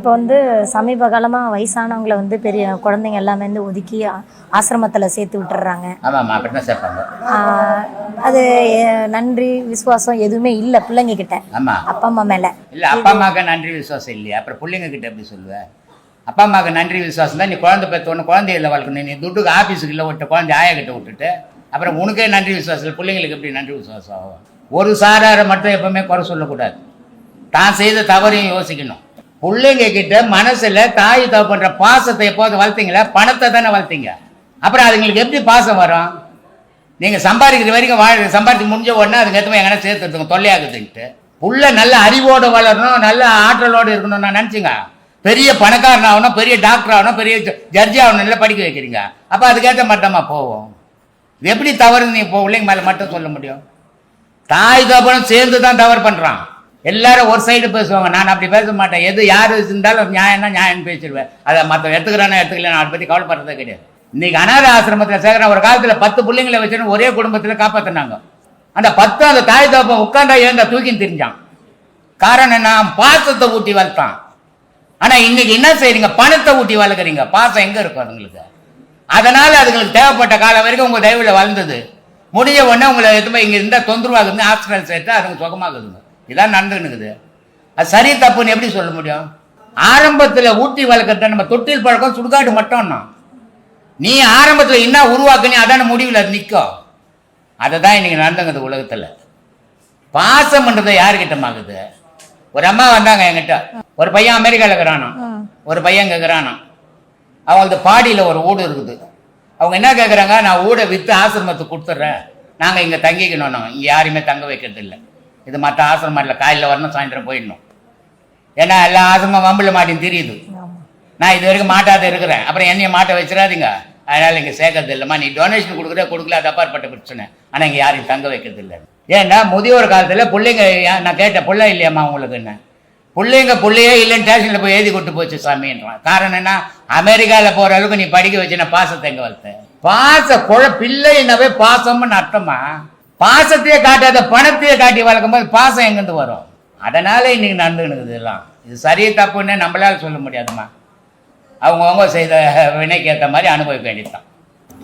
இப்போ வந்து சமீப காலமாக வயசானவங்களை வந்து பெரிய குழந்தைங்க எல்லாமே வந்து ஒதுக்கி ஆசிரமத்தில் சேர்த்து விட்டுறாங்க. அது நன்றி விசுவாசம் எதுவுமே இல்லை பிள்ளைங்க கிட்ட அப்பா அம்மா மேலே. இல்லை அப்பா அம்மாவுக்கு நன்றி விசுவாசம் இல்லையா. அப்புறம் பிள்ளைங்க கிட்ட எப்படி சொல்லுவேன் அப்பா அம்மாவுக்கு நன்றி விசுவாசம் தான் நீ குழந்தை பெற்றோன்னு குழந்தைகளை வளர்க்கணும். நீ துட்டுக்கு ஆஃபீஸுக்கு இல்லை விட்ட குழந்தை ஆயா கிட்ட விட்டுட்டு அப்புறம் உனக்கே நன்றி விசுவாசம் இல்லை. பிள்ளைங்களுக்கு எப்படி நன்றி விசுவாசம் ஆகும்? ஒரு சாராரை மட்டும் எப்பவுமே குறை சொல்லக்கூடாது. தான் செய்த தவறையும் யோசிக்கணும். பிள்ளைங்க கிட்ட மனசுல தாய் தகப்பன்ற பாசத்தை எப்போது வளர்த்தீங்களா பணத்தை தானே வளர்த்தீங்க. அப்புறம் அதுங்களுக்கு எப்படி பாசம் வரும்? நீங்கள் சம்பாதிக்கிற வரைக்கும் வாழ சம்பாதிச்சு முடிஞ்ச உடனே அதுக்கு எத்தனை எங்கன்னா சேர்த்துருக்கோம் தொல்லையாகுதுன்ட்டு புள்ள நல்ல அறிவோடு வளரணும் நல்ல ஆற்றலோடு இருக்கணும் நான் நினச்சிங்க. பெரிய பணக்காரன் ஆகணும் பெரிய டாக்டர் ஆகணும் பெரிய ஜட்ஜி ஆகணும் நல்லா படிக்க வைக்கிறீங்க. அப்போ அதுக்கேற்ற மட்டமாக போவோம். இது எப்படி தவறு நீ இப்போ பிள்ளைங்க மேலே மட்டும் சொல்ல முடியும்? தாய் தகப்பனும் சேர்ந்து தான் தவறு பண்ணுறான் எல்லாரும் ஒரு சைடு பேசுவாங்க. நான் அப்படி பேச மாட்டேன். எது யார் இருந்தாலும் நியாயம்னா நியாயம் பேசிடுவேன். அதை மற்ற எடுத்துக்கிறானா எடுத்துக்கல நான் அதை பற்றி கவலைப்படுறதே கிடையாது. இன்னைக்கு அனாத ஆசிரமத்தில் சேர்க்குற ஒரு காலத்தில் பத்து பிள்ளைங்களை வச்சுன்னு ஒரே குடும்பத்தில் காப்பாற்றினாங்க அந்த பத்து அந்த தாய் தகப்பன் உட்காந்தா ஏந்தா தூக்கின்னு தெரிஞ்சான்? காரணம் நான் பாசத்தை ஊட்டி வளர்த்தான். ஆனால் இன்னைக்கு என்ன செய்றீங்க? பணத்தை ஊட்டி வளர்க்குறீங்க. பாசம் எங்கே இருக்கும் அதுங்களுக்கு? அதனால் அதுங்களுக்கு தேவைப்பட்ட காலம் வரைக்கும் உங்கள் தயவில் வளர்ந்தது. முடிஞ்ச உடனே உங்களை எதுவுமே இங்கே இருந்தால் தொந்தரவாகுது ஹாஸ்பிட்டல் சேர்த்து அதுங்க சுகமாகுதுங்க. இதான் நடந்துக்குது அது சரி தப்புன்னு எப்படி சொல்ல முடியும்? ஆரம்பத்தில் ஊட்டி வளர்க்கறத நம்ம தொட்டில் பழக்கம் சுடுகாடு மட்டும்னா நீ ஆரம்பத்தில் என்ன உருவாக்குனி அதான முடிவில் அது நிற்கும் அதை தான் இன்னைக்கு நடந்துங்குது உலகத்தில். பாசம்ன்றது யாருக்கிட்டமாகுது ஒரு அம்மா வந்தாங்க என்கிட்ட. ஒரு பையன் அமெரிக்காவில் இருக்கிறானா? ஒரு பையன் கேட்குறானா அவங்களுக்கு பாடியில் ஒரு வீடு இருக்குது. அவங்க என்ன கேட்குறாங்க நான் வீடை விற்று ஆசிரமத்துக்கு கொடுத்துட்றேன். நாங்கள் இங்கே தங்கிக்கணும் இங்கே யாரையுமே தங்க வைக்கிறது இல்லை இது மற்ற ஆசிரமம் இல்லை காலையில் வரணும் சாயந்தரம் போயிடணும். ஏன்னா எல்லா ஆசிரமம் வம்பில் மாட்டின்னு தெரியுது. நான் இது வரைக்கும் மாட்டாத இருக்கிறேன். அப்புறம் என்னைய மாட்ட வச்சிடாதீங்க. அதனால் இங்கே சேர்க்கறது இல்லைம்மா. நீ டொனேஷன் கொடுக்குற கொடுக்கல அது அப்பாற்பட்ட பிரச்சனை. ஆனால் இங்கே யாரையும் தங்க வைக்கிறது இல்லை. ஏன்னா முதியோர் காலத்தில் பிள்ளைங்க நான் கேட்டேன் பிள்ளை இல்லையாம்மா உங்களுக்கு என்ன பிள்ளைங்க பிள்ளையே இல்லைன்னு ஸ்டேஷனில் போய் எழுதி கொண்டு போச்சு சாமின்றான். காரணம் என்ன? அமெரிக்காவில் போகிற அளவுக்கு நீ படிக்க வச்சு நான் பாசத்தை எங்கே வளர்த்த? பாச குழ பிள்ளைனாவே பாசம்னு அர்த்தமா? பாசத்தையே காட்டாத பணத்தையே காட்டி வளர்க்கும் போது பாசம் எங்கேருந்து வரும்? அதனால இன்னைக்கு நடந்துக்கிட்டு இதெல்லாம். இது சரி தப்புன்னு நம்மளால சொல்ல முடியாதும்மா. அவங்கவுங்க செய்த வினைக்கு ஏற்ற மாதிரி அனுபவிக்க வேண்டியதுதான்.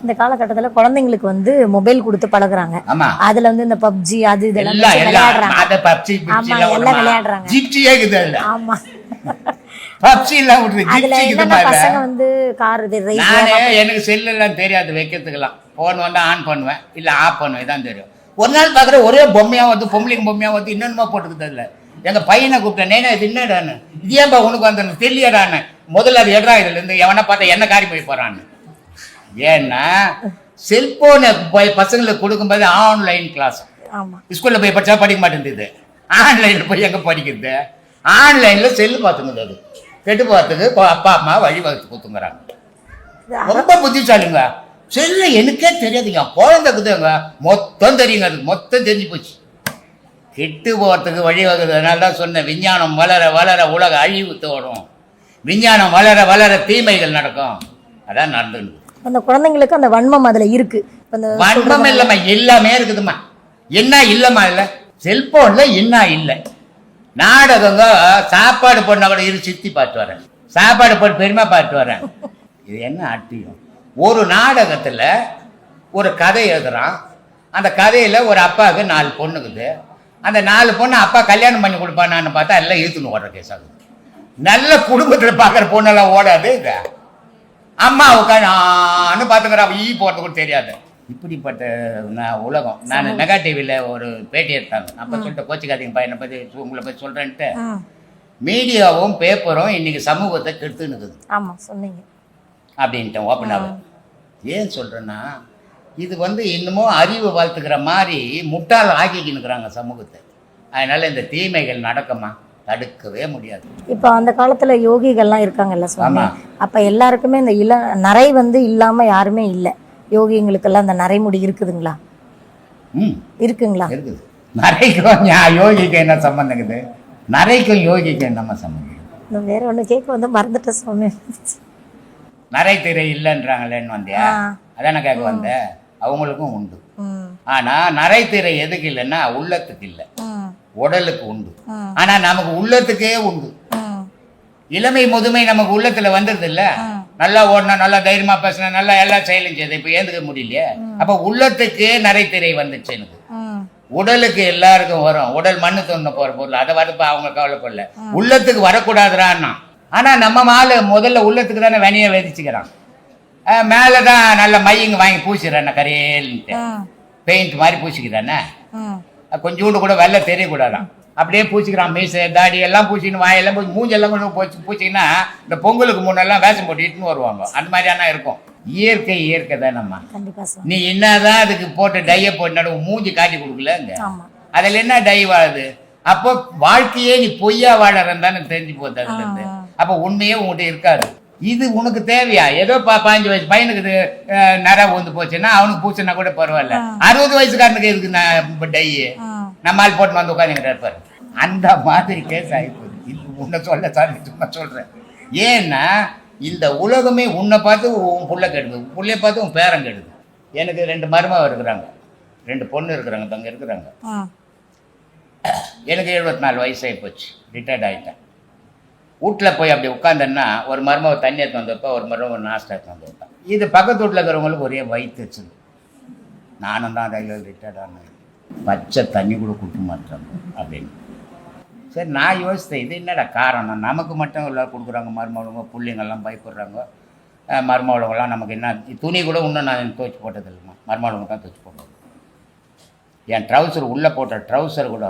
இந்த காலகட்டத்தில் குழந்தைங்களுக்கு வந்து மொபைல் கொடுத்து பழகுறாங்க. ஆமா. அதுல வந்து இந்த பப்ஜி அது இதெல்லாம் எல்லாம் எல்லாம் விளையாடுறாங்க. அதை பப்ஜி ஆமா, எல்லாம் பப்ஜி எல்லாம் பசங்க வந்து கார் எனக்கு செல்லெல்லாம் தெரியாது வைக்கிறதுக்கெல்லாம். ஃபோன் வந்து ஆன் பண்ணுவேன் இல்லை ஆஃப் பண்ணுவேன் இதான் தெரியும். ஒரு நாள் பார்க்குற ஒரே பொம்மையாக வந்து பொம்பளைங்க பொம்மையாக வந்து இன்னொன்னுமா போட்டுக்குது அதில் எங்கள் பையனை கூப்பிட்டேன் நேனே இது என்னடான்னு? இது ஏன்பா உனக்கு வந்து தெரியடான்னு முதல்ல அது எடுறா இதுலேருந்து எவனை பார்த்தா என்ன காரி போய் போகிறான்னு ஏன்னா செல்போனை போய் பசங்களுக்கு கொடுக்கும்போது ஆன்லைன் கிளாஸ் ஸ்கூலில் போய் படித்தா படிக்க மாட்டேங்குது. ஆன்லைனில் போய் எங்கே படிக்கிறது? ஆன்லைனில் செல்லு பார்த்துங்குது அது. கெட்டு போகிறதுக்கு கொ- அப்பா அம்மா வழி வகுத்து கொடுத்துங்கிறாங்க. ரொம்ப புத்திசாலிங்க. செல்ல எனக்கே தெரியாதுங்க. குழந்தைக்குதுங்க மொத்தம் தெரியுங்க அது. மொத்தம் தெரிஞ்சு போச்சு. கெட்டு போகிறதுக்கு வழிவகுது அதனால தான் சொன்னேன் விஞ்ஞானம் வளர வளர உலக அழிவு தோடும் விஞ்ஞானம் வளர வளர தீமைகள் நடக்கும். அதான் நடந்துன்னு. அந்த குழந்தைங்களுக்கு அந்த வன்மம் அதுல இருக்கு. வன்மம் இல்லைம்மா எல்லாமே இருக்குதும்மா. என்ன இல்லைம்மா இல்லை செல்போனில் என்ன இல்லை. நாடகங்க சாப்பாடு போடனா கூட இரு சித்தி பார்த்து வரேன். சாப்பாடு போட்டு பெருமை பார்த்து வரேன். இது என்ன அட்டியும் ஒரு நாடகத்தில் ஒரு கதை எழுதுறான். அந்த கதையில் ஒரு அப்பாவுக்கு நாலு பொண்ணுக்குது அந்த நாலு பொண்ணு அப்பா கல்யாணம் பண்ணி கொடுப்பானான்னு பார்த்தா எல்லாம் இழுத்துன்னு ஓடுற கேஸ் ஆகுது. நல்ல குடும்பத்தில் பார்க்குற பொண்ணெல்லாம் ஓடாது இது. அம்மா உட்காந்து பார்த்துக்கிறா. ஈ போகிறது கூட தெரியாது. இப்படிப்பட்ட நான் உலகம். நான் மெகா டிவியில் ஒரு பேட்டி எடுத்தாங்க அப்போ சொல்லிட்டு கோச்சிக்காதீங்க பையனை பற்றி உங்களை பற்றி சொல்கிறேன்ட்டு மீடியாவும் பேப்பரும் இன்னைக்கு சமூகத்தை கெடுத்துன்னு இருக்குது ஆமா சொன்னீங்க. அப்படின்ட்டேன் ஓப்பனாக ஏன் சொல்கிறேன்னா இது வந்து இன்னமும் அறிவு வளர்த்துக்கிற மாதிரி முட்டாள் ஆக்கிக்கின்னுக்குறாங்க சமூகத்தை. அதனால் இந்த தீமைகள் நடக்குமா? தடுக்கவே முடியாது. இப்போ அந்த காலத்துல யோகிகள்லாம் இருக்காங்கல்ல சுவாமி. அப்ப எல்லாருக்குமே இந்த இள நரை வந்து இல்லாம யாருமே இல்ல. யோகிங்களுக்கெல்லாம் அந்த நரைமுடி இருக்குதுங்களா? ம். இருக்குங்களா? இருக்குது. நரைக்கும் யோகிக்கும் என்ன சம்மந்தங்குது நரைக்கும் யோகிக்கும் என்னம்மா சம்மந்தம் வேற ஒண்ணு கேட்க வந்து மறந்துட்டேன் சுவாமி. நரை திரை இல்லைன்றாங்களேன்னு வந்தியா. அதானே கேட்க வந்தேன் அவங்களுக்கும் உண்டு. ம், ஆனால் நரை திரை எதுக்கு இல்லைன்னா உள்ளத்துக்கு இல்லை. உடலுக்கு உண்டு. ம், ஆனால் நமக்கு உள்ளத்துக்கே உண்டு. இளமை முதுமை நமக்கு உள்ளத்துல வந்துருது இல்ல. நல்லா ஓடணும் நல்லா தைரியமா பேசணும் நல்லா எல்லா செயலும் செய்யுது இப்ப ஏந்துக்க முடியலையே. அப்ப உள்ளத்துக்கு நரைத்திரை வந்துச்சு எனக்கு. உடலுக்கு எல்லாருக்கும் வரும். உடல் மண்ணு தொண்ணு போற பொருள். அதை வரப்ப அவங்க கவலைப்படல. உள்ளத்துக்கு வரக்கூடாதுறான்னா. ஆனா நம்ம மாலு முதல்ல உள்ளத்துக்கு தானே வெனிய விதிச்சுக்கிறான். அஹ் மேலதான் நல்ல மையங்க வாங்கி பூசிடுறானே கரையேன்ட்டு ம் பெயிண்ட் மாதிரி பூசிக்கிறானே கொஞ்சோண்டு கூட வெள்ளை தெரியக்கூடாதான். அப்படியே பூச்சிக்கிறான் மீசை தாடி எல்லாம் பூச்சின்னு வாயெல்லாம் பூச்சி மூஞ்செல்லாம் கொஞ்சம் பூச்சி பூச்சிங்கன்னா இந்த பொங்கலுக்கு முன்னெல்லாம் வேஷம் போட்டு இட்டுன்னு வருவாங்க. அந்த மாதிரியான இருக்கும். இயற்கை இயற்கை தான் நம்ம நீ என்னதான் அதுக்கு போட்டு டைய போட்டு நடுவு மூஞ்சி காட்டி கொடுக்கலங்க. அதில் என்ன டை வாழுது அப்போ வாழ்க்கையே நீ பொய்யா வாழறன்னு தானே தெரிஞ்சு போகுது அதுல இருந்து அப்போ உண்மையே உங்ககிட்ட இருக்காது. இது உனக்கு தேவையா? ஏதோ பாஞ்சு வயசு பையனுக்கு நரை வந்து போச்சுன்னா அவனுக்கு பூச்சுன்னா கூட பரவாயில்ல. அறுபது வயசுக்காரனுக்கு எதுக்கு நான் டை? நம்மால் போட்டு வந்து உட்காந்துக்கிட்டு இருப்பாரு அந்த மாதிரி கேஸ் ஆகிப்போகுது இது உன்னை சொல்ல சார் சும்மா சொல்றேன். ஏன்னா இந்த உலகமே உன்னை பார்த்து உன் புள்ள கெடுது. உன் புள்ளைய பார்த்து உன் பேரன் கெடுது. எனக்கு ரெண்டு மருமக இருக்கிறாங்க. ரெண்டு பொண்ணு இருக்கிறாங்க தங்க இருக்கிறாங்க. எனக்கு எழுபத்தி நாலு வயசாகி போச்சு. ரிட்டையர்ட் ஆகிட்டேன் வீட்டில் போய் அப்படி உட்காந்தேன்னா ஒரு மருமக தண்ணி எடுத்து வந்தப்போ ஒரு மருமக நாஸ்டா எடுத்து வந்து வைப்பேன் இது பக்கத்து வீட்டில் இருக்கிறவங்களுக்கு ஒரே வயிற்று வச்சுது நானும் தான் ரயில்வே ரிட்டையர்ட் ஆனேன். பச்சை தண்ணி கூட கொடுக்க மாட்டாங்க அப்படின்னு. சரி நான் யோசித்தேன் இது என்னடா காரணம்? நமக்கு மட்டும் எல்லாம் கொடுக்குறாங்க மருமகளுங்க புள்ளிங்கெல்லாம் பயப்படுறாங்க. மருமகளுங்கெல்லாம் நமக்கு என்ன துணி கூட இன்னும் நான் துவைச்சி போட்டதில்லைம்மா. மருமகளுங்க தான் துவைச்சி போட்டோம் என் ட்ரௌசர் உள்ளே போட்ட ட்ரௌசர் கூட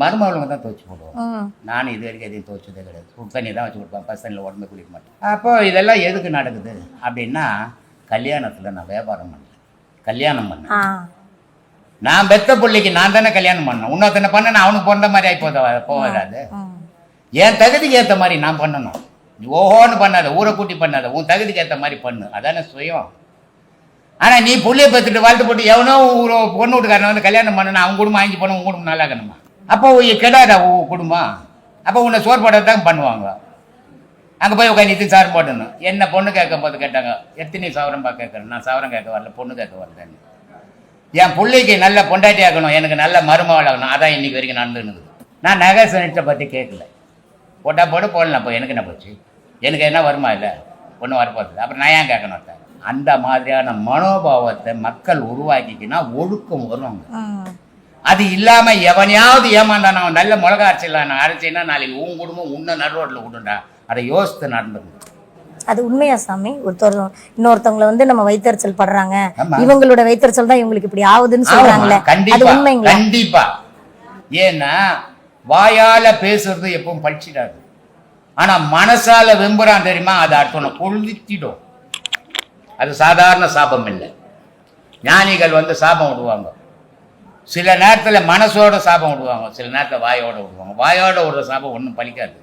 மருமகளுங்க தான் துவைச்சி போடுவோம். நானும் இது வரைக்கும் எதையும் துவைச்சதே கிடையாது. சுடு தண்ணி தான் வச்சு கொடுப்பேன். பஸ் தண்ணியில் உடம்பு குளிக்க மாட்டேன். அப்போ இதெல்லாம் எதுக்கு நடக்குது? அப்படின்னா கல்யாணத்தில் நான் வியாபாரம் பண்ணேன் கல்யாணம் பண்ணேன். நான் பெத்த பிள்ளைக்கு நான் தானே கல்யாணம் பண்ணேன் இன்னொருத்தனை பண்ண நான் அவனுக்கு பிறந்த மாதிரி ஆகி போத போகாது. என் தகுதிக்கு ஏற்ற மாதிரி நான் பண்ணணும். ஓஹோன்னு பண்ணாத ஊரை கூட்டி பண்ணாத உன் தகுதிக்கு ஏற்ற மாதிரி பண்ணு. அதானே சுயம். ஆனால் நீ புள்ளைய பத்துட்டு வாழ்த்து போட்டு எவனோ ஒரு பொண்ணு வீட்டுக்காரனை வந்து கல்யாணம் பண்ணணும் அவன் குடும்பம் வாங்கி போன உன் குடும்பம் நல்லா இருக்கணுமா? அப்போ கெடாதா உன் குடும்பம்? அப்போ உன்னை சோர் போட தான் பண்ணுவாங்க. அங்கே போய் உட்காந்து சார் போட்டணும் என்ன பொண்ணு கேட்கும் போது கேட்டாங்க எத்தனை சவரம்பா கேட்குறேன் நான் சவரம் கேட்க வரல பொண்ணு கேட்க வரலன்னு. என் பிள்ளைக்கு நல்ல பொண்டாட்டி ஆகணும் எனக்கு நல்ல மருமகள் ஆகணும் அதான் இன்னைக்கு வரைக்கும் நடந்துன்னு நான் நகை சனிட்டை பற்றி கேட்கல. போட்டால் போட்டு போடலாம் அப்போ எனக்கு என்ன போச்சு? எனக்கு என்ன வருமா இல்லை? ஒன்றும் வரப்போகுது அப்புறம் நான் ஏன் கேட்கணும் அந்த மாதிரியான மனோபாவத்தை மக்கள் உருவாக்கிக்கினா ஒழுக்கம் வருவாங்க அது இல்லாமல் எவனையாவது ஏமாந்தான் அவன் நல்ல மிளகா அரைச்சிடலாம். நான் அரைச்சேன்னா நாளைக்கு உன் குடும்பம் உன்னை நடுரோட்டில் விடுண்டா அதை யோசித்து நடந்துக்கணும் அது உண்மையா சாமி? ஒருத்தர் இன்னொருத்தவங்கள வந்து நம்ம வைத்தறிச்சல் படுறாங்க. இவங்களோட வைத்தறிச்சல் தான் இவங்களுக்கு இப்படி ஆகுதுன்னு சொல்றாங்களே. அது உண்மைங்களா? கண்டிப்பா. ஏன்னா வாயால பேசுறது எப்பவும் பழிச்சிடாது. ஆனா மனசால வெம்புறான் தெரியுமா? அது அடுத்தவனை கொளுத்திடும். அது சாதாரண சாபம் இல்லை. ஞானிகள் வந்து சாபம் விடுவாங்க. சில நேரத்துல மனசோட சாபம் விடுவாங்க சில நேரத்துல வாயோட விடுவாங்க. வாயோட விடுற சாபம் ஒன்றும் பலிக்காது.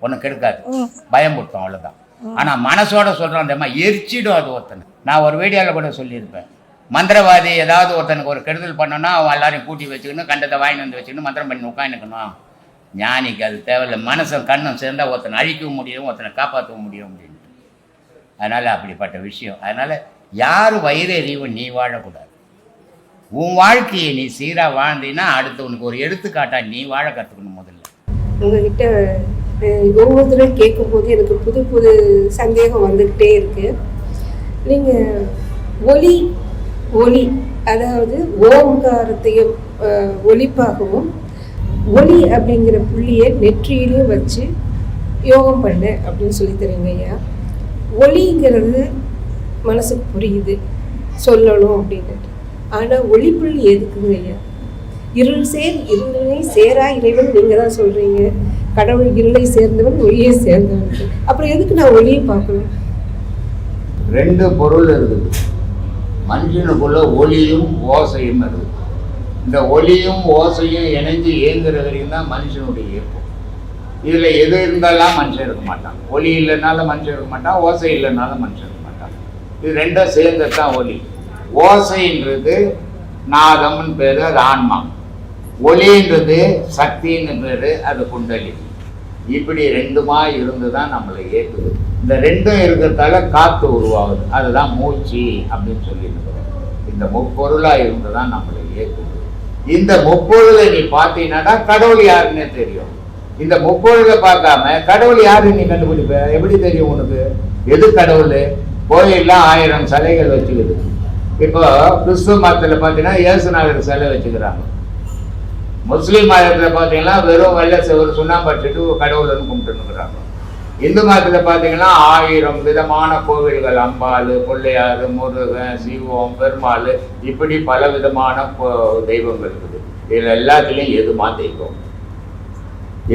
ஒன்றும் கெடுக்காது. ம். பயமுறுத்தும் அவ்வளவுதான். ஆனா மனசோட சொல்றான் தெரியுமா? எரிச்சிடும் அது ஒருத்தனை. நான் ஒரு வீடியோவில் கூட சொல்லியிருப்பேன். மந்திரவாதி ஏதாவது ஒருத்தனுக்கு ஒரு கெடுதல் பண்ணோன்னா அவன் எல்லாரையும் கூட்டி வச்சுக்கணும் கண்டத்தை வாங்கி வந்து வச்சுக்கணும் மந்திரம் பண்ணி உட்காந்துக்கணும் ஞானிக்கு அது தேவையில்லை. மனசும் கண்ணும் சேர்ந்தா ஒருத்தனை அழிக்கவும் முடியும் ஒருத்தனை காப்பாற்றவும் முடியும் அப்படின்ட்டு. அதனால அப்படிப்பட்ட விஷயம். அதனால யார் வயிறு எறிவும் நீ வாழக்கூடாது. உன் வாழ்க்கையை நீ சீராக வாழ்ந்தீன்னா அடுத்து உனக்கு ஒரு எடுத்துக்காட்டா நீ வாழ கற்றுக்கணும் முதல்ல. உங்ககிட்ட ஒவ்வொருத்தரும் கேட்கும்போது எனக்கு புது புது சந்தேகம் வந்துக்கிட்டே இருக்கு. நீங்கள் ஒலி ஒலி அதாவது ஓம்காரத்தையும் ஒலிப்பாகவும் ஒலி அப்படிங்கிற புள்ளியை நெற்றியிலையும் வச்சு யோகம் பண்ணு அப்படின்னு சொல்லி தரீங்க ஐயா. ஒலிங்கிறது மனசுக்கு புரியுது சொல்லணும் அப்படின்னு ஆனால் ஒளிப்புள்ளி எதுக்குங்க ஐயா? இருள் சேர் இருளை சேரா இறைவன் நீங்கள் தான் சொல்கிறீங்க கடவுள் இருளை சேர்ந்தவன் ஒளியை சேர்ந்தவன். அப்புறம் எதுக்கு நான் ஒளியை பார்க்கணும்? ரெண்டு பொருள் இருக்குது மனுஷனுக்குள்ள ஒளியும் ஓசையும் இருக்குது இந்த ஒளியும் ஓசையும் இணைஞ்சு இயங்குற வரைக்கும் தான் மனுஷனுடைய இயக்கம். இதில் எது இருந்தாலும் மனுஷன் இருக்க மாட்டான். ஒளி இல்லைனாலும் மனுஷன் இருக்க மாட்டான் ஓசை இல்லைனாலும் மனுஷன் இருக்க மாட்டான். இது ரெண்டும் சேர்ந்தது தான் ஒளி. ஓசைன்றது நாதம்னு பேர் அது ஆன்மா. ஒளின்றது சக்தின்னு பேர் அது குண்டலி. இப்படி ரெண்டுமா இருந்து தான் நம்மளை ஏற்றுது இந்த ரெண்டும் இருக்கிறதால காற்று உருவாகுது. அதுதான் மூச்சு அப்படின்னு சொல்லியிருக்கிறோம். இந்த முப்பொருளாக இருந்து தான் நம்மளை ஏற்றுது இந்த முப்பொருளை நீ பார்த்தீங்கன்னா கடவுள் யாருன்னே தெரியும். இந்த முப்பொருளை பார்க்காம கடவுள் யாரு நீ கண்டுபிடிப்ப? எப்படி தெரியும் உனக்கு? எது கடவுள்? கோயிலெலாம் ஆயிரம் சிலைகள் வச்சுக்குது. இப்போ கிறிஸ்துவ மதத்தில் பார்த்தீங்கன்னா இயேசுநாதர் சிலை வச்சுக்கிறாங்க. முஸ்லீம் மதத்தில் பார்த்தீங்கன்னா வெறும் வெள்ளை செவரு சுண்ணாம்பு அடிச்சுட்டு கடவுள்னு கும்பிட்டுருக்குறாங்க இந்து மதத்தில் பார்த்தீங்கன்னா ஆயிரம் விதமான கோவில்கள் அம்பாள் பிள்ளையார் முருகன் சிவம் பெருமாள் இப்படி பல விதமான தெய்வங்கள் இருக்குது. இதில் எல்லாத்துலேயும் எதுமா தெய்வம்?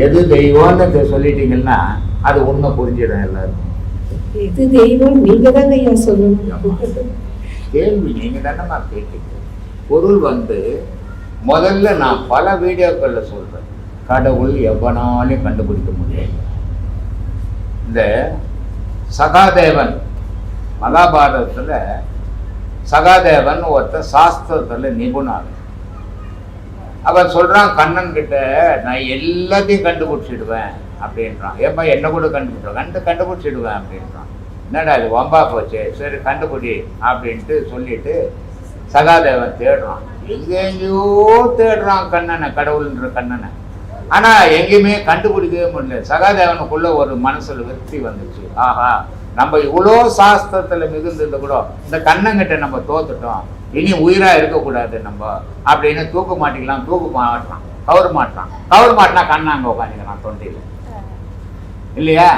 எது தெய்வம்னு சொல்லிட்டீங்கன்னா அது உண்மை புரிஞ்சிடும் எல்லாருக்கும். எது தெய்வம்? நீங்க தாங்க ஐயா சொல்லணும் கேள்வி நீங்கள் தானே கேட்டீங்க. பொருள் வந்து முதல்ல நான் பல வீடியோக்கள்ல சொல்றேன். கடவுள் எவனாலையும் கண்டுபிடிக்க முடியாது. இந்த சகாதேவன் மகாபாரதத்துல சகாதேவன் ஒருத்தன் சாஸ்திரத்துல நிபுணர். அவன் சொல்றான் கண்ணன் கிட்ட நான் எல்லாத்தையும் கண்டுபிடிச்சிடுவேன் அப்படின்றான். ஏப்பா என்ன கூட கண்டுபிடிச்சான் கண்டு கண்டுபிடிச்சிடுவேன் அப்படின்றான். என்னடா இது வம்பா போச்சு? சரி கண்டுபிடி அப்படின்ட்டு சொல்லிட்டு சகாதேவன் தேடுறான். எங்கேயோ தேடுறான் கண்ணனை கடவுள்ன்ற கண்ணனை. ஆனால் எங்கேயுமே கண்டுபிடிக்கவே முடியல. சகாதேவனுக்குள்ள ஒரு மனசில் விருத்தி வந்துச்சு. ஆஹா நம்ம இவ்வளோ சாஸ்திரத்தில் மிகுந்தது கூட இந்த கண்ணங்கிட்ட நம்ம தோத்துட்டோம். இனி உயிராக இருக்கக்கூடாது நம்ம அப்படின்னு தூக்க மாட்டிக்கலாம் தூக்க மாட்டான் கவர் மாட்டான் கவர் மாட்டினா கண்ணாங்க உட்காந்துக்கலாம் உட்காந்துக்கிறான் தொண்டியில். இல்லையா?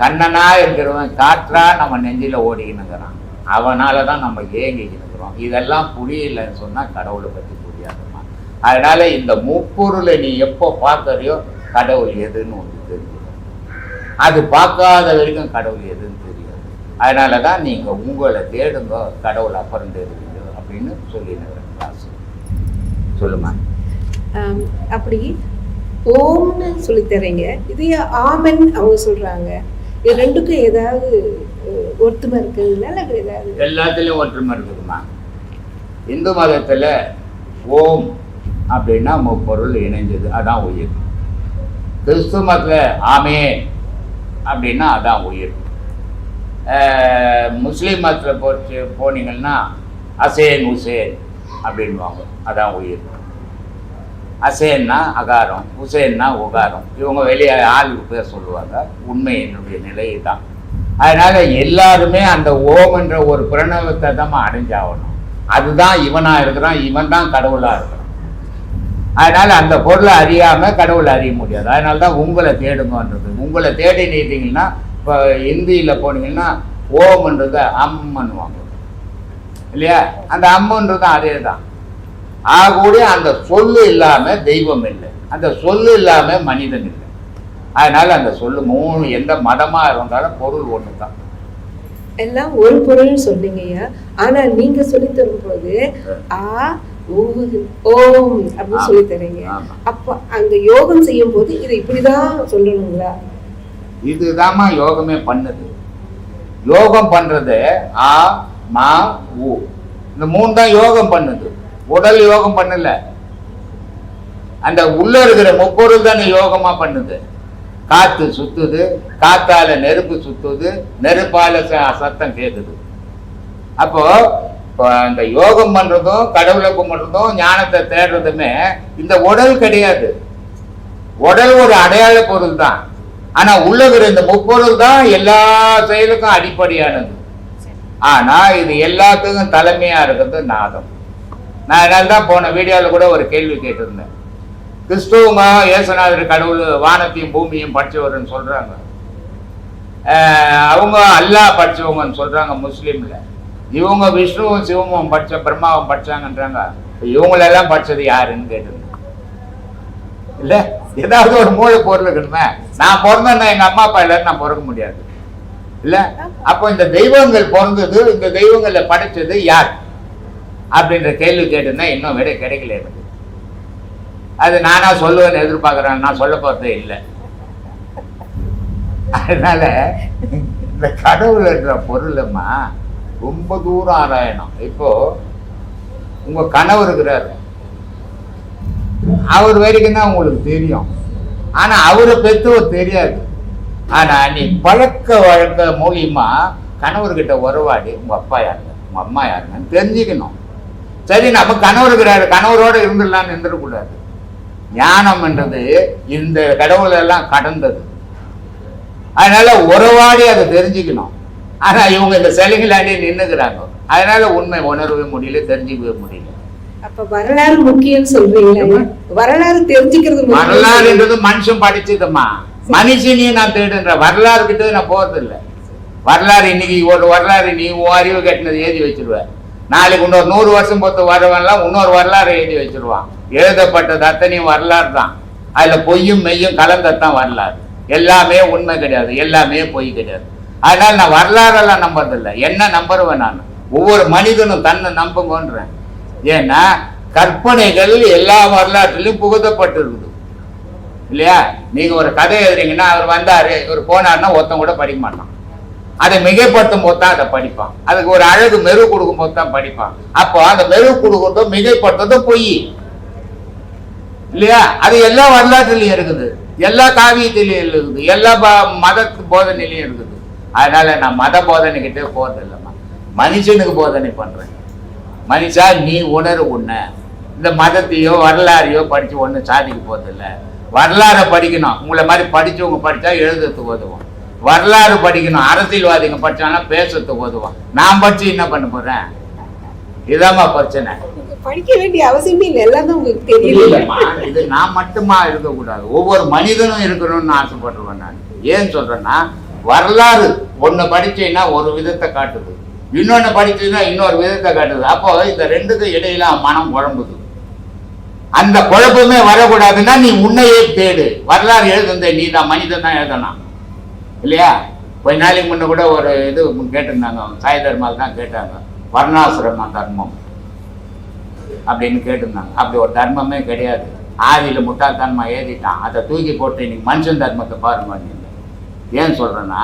கண்ணனா இருக்கிறவன் காற்றா நம்ம நெஞ்சில ஓடிக்கினுங்கிறான் அவனால தான் நம்ம ஏங்கிக்கிட்டு இதெல்லாம் புரியலன்னு சொன்னா கடவுளை பத்தி புரியாதுமா அதனால இந்த முப்பொருளை நீ எப்போ பார்க்கறியோ கடவுள் எதுன்னு ஒன்று தெரியும். அது பார்க்காத வரைக்கும் கடவுள் எதுன்னு தெரியாது. அதனால தான் நீங்க உங்களை தேடுங்க கடவுள் அப்புறம் தெரியுங்க அப்படின்னு சொல்லினுக்கிறேன் கிளாஸ் சொல்லுமா அப்படி ஓம்னு சொல்லி தரீங்க இது ஆமன் அவங்க சொல்றாங்க. இது ரெண்டுக்கும் ஏதாவது ஒற்றுமை ஒத்துமை இருக்குதுங்களா ஏதாவது? எல்லாத்துலேயும் ஒற்றுமை இருக்குதுமா இந்து மதத்தில் ஓம் அப்படின்னா முப்பொருள் இணைஞ்சது அதான் உயிர். கிறிஸ்துவ மதத்தில் ஆமே அப்படின்னா அதான் உயிர். முஸ்லீம் மதத்தில் போச்சு போனீங்கன்னா அசேன் உசேன் அப்படின்வாங்க அதான் உயிர். அசேன்னா அகாரம் உசேன்னா உகாரம். இவங்க வெளியே ஆளுக்கு பேர் சொல்லுவாங்க. உண்மை என்னுடைய நிலை தான் அதனால் எல்லாருமே அந்த ஓம்ன்ற ஒரு பிரணவத்தை தான் அடைஞ்சாகணும். அதுதான் இவனாக இருக்கிறான் இவன் தான் கடவுளாக இருக்கிறான். அதனால் அந்த பொருளை அறியாமல் கடவுளை அறிய முடியாது. அதனால தான் உங்களை தேடுங்கன்றது. உங்களை தேடி நீட்டிங்கன்னா இப்போ இந்தியில் போனீங்கன்னா ஓம்ன்றது அம்மன்வாங்க இல்லையா? அந்த அம்மன்றது அதே தான் ஆகக்கூடிய அந்த சொல்லு இல்லாம தெய்வம் இல்லை. அந்த சொல்லு இல்லாம மனிதன் இல்லை. அதனால அந்த சொல்லு மூணு எந்த மதமா இருந்தாலும் பொருள் ஒன்று தான் எல்லாம் ஒரு பொருள்னு சொன்னீங்க ஐயா. ஆனா நீங்க சொல்லி தரும்போது ஆ. ஊ, ஓம் அப்படின்னு சொல்லி தரீங்க. அப்போ அந்த யோகம் செய்யும் போது இதை இப்படிதான் சொல்லணுங்களா? இதுதாம்மா யோகமே பண்ணுது. யோகம் பண்றது ஆ மா ஊ இந்த மூணு தான் யோகம் பண்ணுது. உடல் யோகம் பண்ணல. அந்த உள்ள இருக்கிற முப்பொருள் தானே யோகமா பண்ணுது. காத்து சுத்துது காத்தால நெருப்பு சுத்துது நெருப்பால ச- சத்தம் கேட்குது அப்போ இப்போ அந்த யோகம் பண்றதும் கடவுளை கும்பிடுறதும் ஞானத்தை தேடுறதுமே இந்த உடல் கிடையாது. உடல் ஒரு அடையாள பொருள் தான். ஆனா உள்ள இருக்கிற இந்த முப்பொருள் தான் எல்லா செயலுக்கும் அடிப்படையானது. ஆனா இது எல்லாத்துக்கும் தலைமையா இருக்கிறது நாதம். நான் அதனால தான் போன வீடியோவில் கூட ஒரு கேள்வி கேட்டிருந்தேன். கிறிஸ்துவமா இயேசுநாதர் கடவுள் வானத்தையும் பூமியும் படித்தவர்னு சொல்றாங்க. அவங்க அல்லாஹ் படிச்சவங்கன்னு சொல்றாங்க முஸ்லீம்ல. இவங்க விஷ்ணுவும் சிவமும் படிச்ச பிரம்மாவும் படிச்சாங்கன்றாங்க. இவங்களெல்லாம் படிச்சது யாருன்னு கேட்டிருந்தேன். இல்ல? ஏதாவது ஒரு மூளை பொருள் இருக்கணுமே. நான் பிறந்தேன்னா எங்க அம்மா அப்பா இல்லைன்னு நான் பிறக்க முடியாது. இல்ல? அப்போ இந்த தெய்வங்கள் பிறந்தது இந்த தெய்வங்களை படைச்சது யார்? அப்படின்ற கேள்வி கேட்டிருந்தா இன்னும் விட கிடைக்கல எனக்கு. அது நானா சொல்லுவேன்னு எதிர்பார்க்கறேன் நான் சொல்ல போறதே இல்லை. அதனால இந்த கடவுள்ன்ற பொருளம்மா ரொம்ப தூரம் ஆராயணும். இப்போ உங்க கனவு இருக்கிறார். அவர் வரைக்கும் தான் உங்களுக்கு தெரியும். ஆனா அவரை பெற்று தெரியாது. ஆனா நீ பழக்க வழக்க மூலியமா கணவர்கிட்ட உறவாடி உங்க அப்பா யாருங்க? உங்க அம்மா யாருங்கன்னு தெரிஞ்சுக்கணும். சரி நம்ம கணவர் இருக்கிறாரு. கணவரோட இருந்துடலாம்னு இருந்துடக்கூடாது ஞானம்ன்றது இந்த கடவுளெல்லாம் கடந்தது. அதனால உறவாடி அதை தெரிஞ்சுக்கணும். ஆனா இவங்க இந்த சிலைகளாண்டி நின்னுக்கிறாங்க. அதனால உண்மை உணரவே முடியல தெரிஞ்சுக்கவே முடியல. அப்ப வரலாறு முக்கியம்னு சொல்றீங்களா. வரலாறு தெரிஞ்சுக்கிறது முக்கியம். வரலாறுன்றது மனுஷன் படிச்சதும்மா. மனுஷனையும் நான் தேடுன்ற வரலாறு கிட்ட நான் போறது இல்ல வரலாறு இன்னைக்கு ஒரு வரலாறு நீ உன் அறிவு கட்டினது எழுதி வச்சிருவ. நாளைக்கு இன்னொரு நூறு வருஷம் பொறுத்து வரவன்லாம் இன்னொரு வரலாறு எழுதி வச்சிருவான். எழுதப்பட்டது அத்தனையும் வரலாறு தான். அதில் பொய்யும் மெய்யும் கலந்ததான் வரலாறு. எல்லாமே உண்மை கிடையாது. எல்லாமே பொய் கிடையாது. அதனால் நான் வரலாறெல்லாம் நம்புறதில்லை. என்ன நம்புறவன் நான்? ஒவ்வொரு மனிதனும் தன்னை நம்புங்கன்றேன். ஏன்னா கற்பனைகள் எல்லா வரலாற்றிலும் புகுத்தப்பட்டிருக்குது. இல்லையா? நீங்கள் ஒரு கதை எழுதுறீங்கன்னா அவர் வந்தார் இவர் போனாருன்னா ஒருத்தன் கூட படிக்க மாட்டான். அதை மிகைப்படுத்தும் போது தான் அதை படிப்பான். அதுக்கு ஒரு அழகு மெரு கொடுக்கும் போது தான் படிப்பான். அப்போ அந்த மெருகு கொடுக்கறதும் மிகைப்படுத்துறதும் பொய். இல்லையா? அது எல்லா வரலாற்றுலயும் இருக்குது. எல்லா காவியத்திலையும் இருக்குது. எல்லா மத போதனையிலையும் இருக்குது. அதனால நான் மத போதனைக்கிட்டே போறது இல்லைம்மா மனுஷனுக்கு போதனை பண்றேன். மனுஷா நீ உணர்வு உன்னை. இந்த மதத்தையோ வரலாறையோ படிச்சு ஒன்றும் சாதிக்க போறதில்ல. வரலாறை படிக்கணும். உங்களை மாதிரி படிச்சவங்க படிச்சா எழுதுறதுக்கு உதவும். வரலாறு படிக்கணும். அரசியல்வாதிங்க படிச்சாங்கன்னா பேசுறதுக்கு உதவும் நான் படிச்சு என்ன பண்ண போறேன்? இதாம்மா பிரச்சனை. படிக்க வேண்டிய அவசியமே இல்லை. இல்லைம்மா, இது நான் மட்டுமா இருக்கக்கூடாது. ஒவ்வொரு மனிதனும் இருக்கணும்னு ஆசைப்படுறேன் நான். ஏன் சொல்றேன்னா வரலாறு. ஒண்ணு படிச்சீங்கன்னா ஒரு விதத்தை காட்டுது. இன்னொன்னு படிச்சீங்கன்னா இன்னொரு விதத்தை காட்டுது. அப்போ இந்த ரெண்டுக்கும் இடையில மனம் குழம்புது. அந்த குழப்பமே வரக்கூடாதுன்னா நீ உன்னையே தேடு. வரலாறு எழுதுந்த நீ தான் மனிதன் தான் எழுதணும். இல்லையா? கொஞ்ச நாளைக்கு முன்ன கூட ஒரு இது கேட்டிருந்தாங்க அவங்க. சாய் தர்மால் தான் கேட்டாங்க. வர்ணாசிரம தர்மம் அப்படின்னு கேட்டிருந்தாங்க. அப்படி ஒரு தர்மமே கிடையாது. ஆவியில் முட்டாள்தன்மா ஏறிட்டான். அதை தூக்கி போட்டு இன்னைக்கு மனுஷன் தர்மத்தை பாருங்க நீங்க ஏன் சொல்கிறேன்னா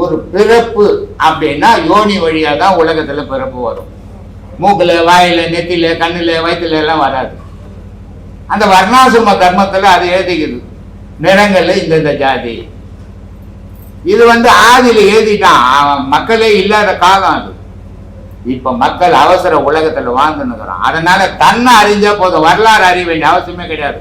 ஒரு பிறப்பு அப்படின்னா யோனி வழியாக தான் உலகத்தில் பிறப்பு வரும். மூக்கில் வாயில நெத்தியில் கண்ணுல வயிற்றுல எல்லாம் வராது. அந்த வர்ணாசிரம தர்மத்தில் அது எழுதிக்குது இந்த இந்தந்த ஜாதி. இது வந்து ஆதியில் எழுதிட்டான். மக்களே இல்லாத காலம் அது. இப்ப மக்கள் அவசர உலகத்தில் வாழ்ந்துன்னுக்குறான். அதனால தன்னை அறிஞ்சா போதும். வரலாறு அறிய வேண்டிய அவசியமே கிடையாது.